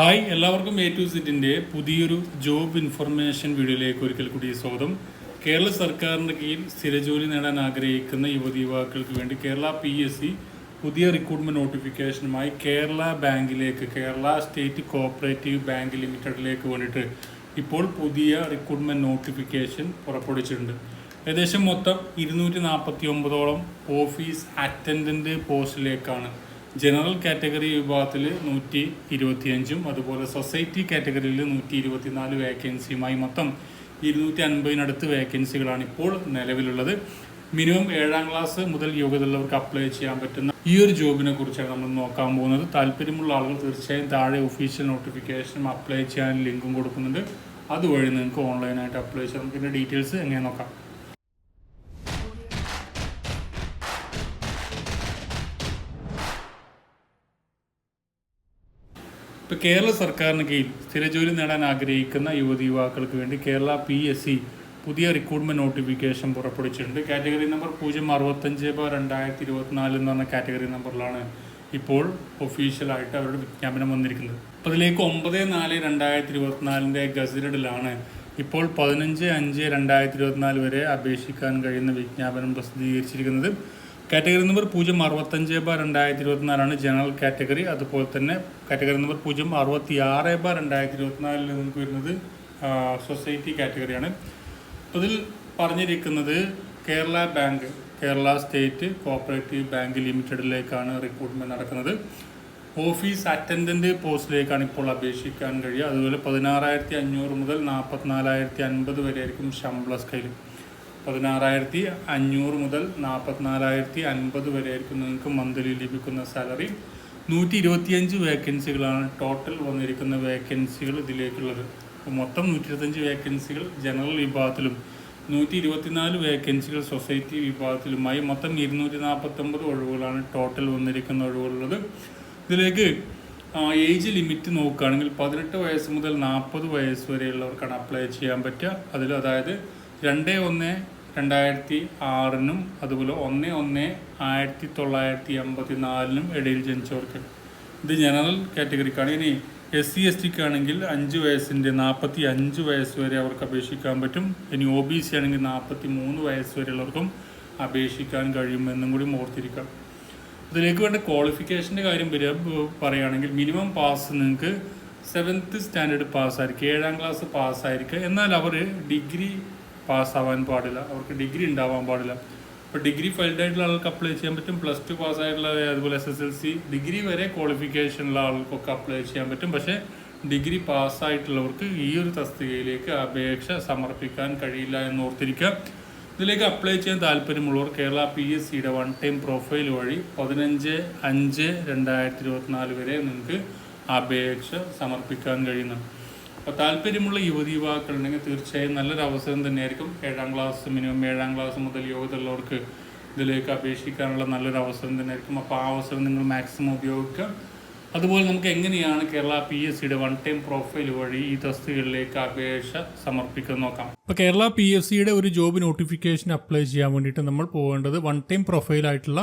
Hi എല്ലാവർക്കും A to സിറ്റിന്റെ പുതിയൊരു job information വീഡിയോയിലേക്ക് ഒരിക്കൽ കൂടി സ്വാഗതം. കേരള സർക്കാരിന്റെ കീഴിൽ സ്ഥിരജോലി നേടാൻ ആഗ്രഹിക്കുന്ന യുവതി യുവാക്കൾക്ക് വേണ്ടി കേരള പി എസ് സി പുതിയ റിക്രൂട്ട്മെന്റ് നോട്ടിഫിക്കേഷനുമായി കേരള ബാങ്കിലേക്ക് കേരള സ്റ്റേറ്റ് കോഓപ്പറേറ്റീവ് ബാങ്ക് ലിമിറ്റഡിലേക്ക് വേണ്ടിയിട്ട് ഇപ്പോൾ പുതിയ റിക്രൂട്ട്മെന്റ് നോട്ടിഫിക്കേഷൻ പുറപ്പെടുവിച്ചിട്ടുണ്ട്. ഏകദേശം മൊത്തം ഇരുന്നൂറ്റി നാൽപ്പത്തി ഒമ്പതോളം ഓഫീസ് അറ്റൻഡന്റ് പോസ്റ്റിലേക്കാണ് ജനറൽ കാറ്റഗറി വിഭാഗത്തിൽ നൂറ്റി ഇരുപത്തിയഞ്ചും അതുപോലെ സൊസൈറ്റി കാറ്റഗറിയിൽ നൂറ്റി ഇരുപത്തിനാല് വേക്കൻസിയുമായി മൊത്തം ഇരുന്നൂറ്റി അൻപതിനടുത്ത് വേക്കൻസികളാണ് ഇപ്പോൾ നിലവിലുള്ളത്. മിനിമം ഏഴാം ക്ലാസ് മുതൽ യോഗ്യതയുള്ളവർക്ക് അപ്ലൈ ചെയ്യാൻ പറ്റുന്ന ഈ ഒരു ജോബിനെ കുറിച്ചാണ് നമ്മൾ നോക്കാൻ പോകുന്നത്. താല്പര്യമുള്ള ആളുകൾ തീർച്ചയായും താഴെ ഒഫീഷ്യൽ നോട്ടിഫിക്കേഷനും അപ്ലൈ ചെയ്യാൻ ലിങ്കും കൊടുക്കുന്നുണ്ട്. അതുവഴി നിങ്ങൾക്ക് ഓൺലൈനായിട്ട് അപ്ലൈ ചെയ്യാം. നമുക്ക് ഇതിന്റെ ഡീറ്റെയിൽസ് എങ്ങനെ നോക്കാം? ഇപ്പോൾ കേരള സർക്കാരിന് കീഴിൽ സ്ഥിരജോലി നേടാൻ ആഗ്രഹിക്കുന്ന യുവതി യുവാക്കൾക്ക് വേണ്ടി കേരള പി എസ് സി പുതിയ റിക്രൂട്ട്മെന്റ് നോട്ടിഫിക്കേഷൻ പുറപ്പെടുവിച്ചിട്ടുണ്ട്. കാറ്റഗറി നമ്പർ പൂജ്യം അറുപത്തഞ്ച് ബാർ രണ്ടായിരത്തി ഇരുപത്തിനാല് എന്ന് പറഞ്ഞ കാറ്റഗറി നമ്പറിലാണ് ഇപ്പോൾ ഒഫീഷ്യലായിട്ട് അവരുടെ വിജ്ഞാപനം വന്നിരിക്കുന്നത്. അപ്പോൾ അതിലേക്ക് ഒമ്പത് നാല് രണ്ടായിരത്തി ഇരുപത്തിനാലിന്റെ ഗസറ്റഡിലാണ് ഇപ്പോൾ പതിനഞ്ച് അഞ്ച് രണ്ടായിരത്തി ഇരുപത്തിനാല് വരെ അപേക്ഷിക്കാൻ കഴിയുന്ന വിജ്ഞാപനം പ്രസിദ്ധീകരിച്ചിരിക്കുന്നത്. കാറ്റഗറി നമ്പർ പൂജ്യം അറുപത്തഞ്ച് ബാർ രണ്ടായിരത്തി ഇരുപത്തിനാലാണ് ജനറൽ കാറ്റഗറി അതുപോലെ തന്നെ കാറ്റഗറി നമ്പർ പൂജ്യം അറുപത്തി ആറ് ബാർ രണ്ടായിരത്തി ഇരുപത്തിനാലിൽ നമുക്ക് വരുന്നത് സൊസൈറ്റി കാറ്റഗറിയാണ് അതിൽ പറഞ്ഞിരിക്കുന്നത് Kerala bank Kerala state cooperative bank ലിമിറ്റഡിലേക്കാണ് recruitment നടക്കുന്നത്. ഓഫീസ് അറ്റൻഡന്റ് പോസ്റ്റിലേക്കാണ് ഇപ്പോൾ അപേക്ഷിക്കാൻ കഴിയുക. അതുപോലെ പതിനാറായിരത്തി അഞ്ഞൂറ് മുതൽ നാൽപ്പത്തിനാലായിരത്തി അൻപത് വരെ ആയിരിക്കും ശമ്പള സ്കെയിൽ പതിനാറായിരത്തി അഞ്ഞൂറ് മുതൽ നാൽപ്പത്തിനാലായിരത്തി അൻപത് വരെ ആയിരിക്കും നിങ്ങൾക്ക് മന്ത്ലി ലഭിക്കുന്ന സാലറി. നൂറ്റി ഇരുപത്തിയഞ്ച് വേക്കൻസികളാണ് ടോട്ടൽ വന്നിരിക്കുന്ന വേക്കൻസികൾ ഇതിലേക്കുള്ളത്. അപ്പോൾ മൊത്തം നൂറ്റി ഇരുപത്തഞ്ച് വേക്കൻസികൾ ജനറൽ വിഭാഗത്തിലും നൂറ്റി ഇരുപത്തിനാല് വേക്കൻസികൾ സൊസൈറ്റി വിഭാഗത്തിലുമായി മൊത്തം ഇരുന്നൂറ്റി നാൽപ്പത്തൊമ്പത് ഒഴിവുകളാണ് ടോട്ടൽ വന്നിരിക്കുന്ന ഒഴിവുകളുള്ളത്. ഇതിലേക്ക് ഏജ് ലിമിറ്റ് നോക്കുകയാണെങ്കിൽ പതിനെട്ട് വയസ്സ് മുതൽ നാൽപ്പത് വയസ്സ് വരെയുള്ളവർക്കാണ് അപ്ലൈ ചെയ്യാൻ പറ്റുക. അതിൽ അതായത് രണ്ട് ഒന്ന് രണ്ടായിരത്തി ആറിനും അതുപോലെ ഒന്ന് ഒന്ന് ആയിരത്തി തൊള്ളായിരത്തി എൺപത്തി നാലിനും ഇടയിൽ ജനിച്ചവർക്ക്. ഇത് ജനറൽ കാറ്റഗറിക്കാണ്. ഇനി എസ് സി എസ് ടിക്ക് ആണെങ്കിൽ അഞ്ച് വയസ്സിന്റെ നാൽപ്പത്തി അഞ്ച് വയസ്സ് വരെ അവർക്ക് അപേക്ഷിക്കാൻ പറ്റും. ഇനി ഒ ബി സി ആണെങ്കിൽ നാൽപ്പത്തി മൂന്ന് വയസ്സ് വരെയുള്ളവർക്കും അപേക്ഷിക്കാൻ കഴിയുമെന്നും കൂടി ഓർത്തിരിക്കാം. ഇതിലേക്ക് വേണ്ട ക്വാളിഫിക്കേഷന്റെ കാര്യം വരിക പറയുകയാണെങ്കിൽ മിനിമം പാസ് നിങ്ങൾക്ക് സെവൻത്ത് സ്റ്റാൻഡേർഡ് പാസ്സായിരിക്കും ഏഴാം ക്ലാസ് പാസ്സായിരിക്കുക എന്നാൽ അവർ ഡിഗ്രി പാസ്സാവാൻ പാടില്ല അവർക്ക് ഡിഗ്രി ഉണ്ടാവാൻ പാടില്ല. ഇപ്പോൾ ഡിഗ്രി ഫെയിൽഡ് ആയിട്ടുള്ള ആൾക്ക് അപ്ലൈ ചെയ്യാൻ പറ്റും പ്ലസ് ടു പാസ്സായിട്ടുള്ള അതുപോലെ S S L C degree വരെ ക്വാളിഫിക്കേഷനുള്ള ആൾക്കൊക്കെ അപ്ലൈ ചെയ്യാൻ പറ്റും. പക്ഷേ ഡിഗ്രി പാസ്സായിട്ടുള്ളവർക്ക് ഈ ഒരു തസ്തികയിലേക്ക് അപേക്ഷ സമർപ്പിക്കാൻ കഴിയില്ല എന്ന് ഓർത്തിരിക്കുക ഇതിലേക്ക് അപ്ലൈ ചെയ്യാൻ താല്പര്യമുള്ളവർ കേരള പി എസ് സിയുടെ വൺ ടൈം പ്രൊഫൈൽ വഴി പതിനഞ്ച് അഞ്ച് രണ്ടായിരത്തി ഇരുപത്തിനാല് വരെ നിങ്ങൾക്ക് അപേക്ഷ സമർപ്പിക്കാൻ കഴിയുന്നതാണ് അപ്പോൾ താല്പര്യമുള്ള യുവതി യുവാക്കളുണ്ടെങ്കിൽ തീർച്ചയായും നല്ലൊരു അവസരം തന്നെയായിരിക്കും. ഏഴാം ക്ലാസ് മിനിമം ഏഴാം ക്ലാസ് മുതൽ യോഗ്യതയുള്ളവർക്ക് ഇതിലേക്ക് അപേക്ഷിക്കാനുള്ള നല്ലൊരു അവസരം തന്നെയായിരിക്കും. അപ്പോൾ ആ അവസരം നിങ്ങൾ മാക്സിമം ഉപയോഗിക്കുക. അതുപോലെ നമുക്ക് എങ്ങനെയാണ് കേരള പി എസ് സിയുടെ വൺ ടൈം പ്രൊഫൈൽ വഴി ഈ തസ്തികകളിലേക്ക് അപേക്ഷ സമർപ്പിക്കാൻ നോക്കാം. ഇപ്പോൾ കേരള പി എസ് സിയുടെ ഒരു ജോബ് നോട്ടിഫിക്കേഷൻ അപ്ലൈ ചെയ്യാൻ വേണ്ടിയിട്ട് നമ്മൾ പോകേണ്ടത് വൺ ടൈം പ്രൊഫൈലായിട്ടുള്ള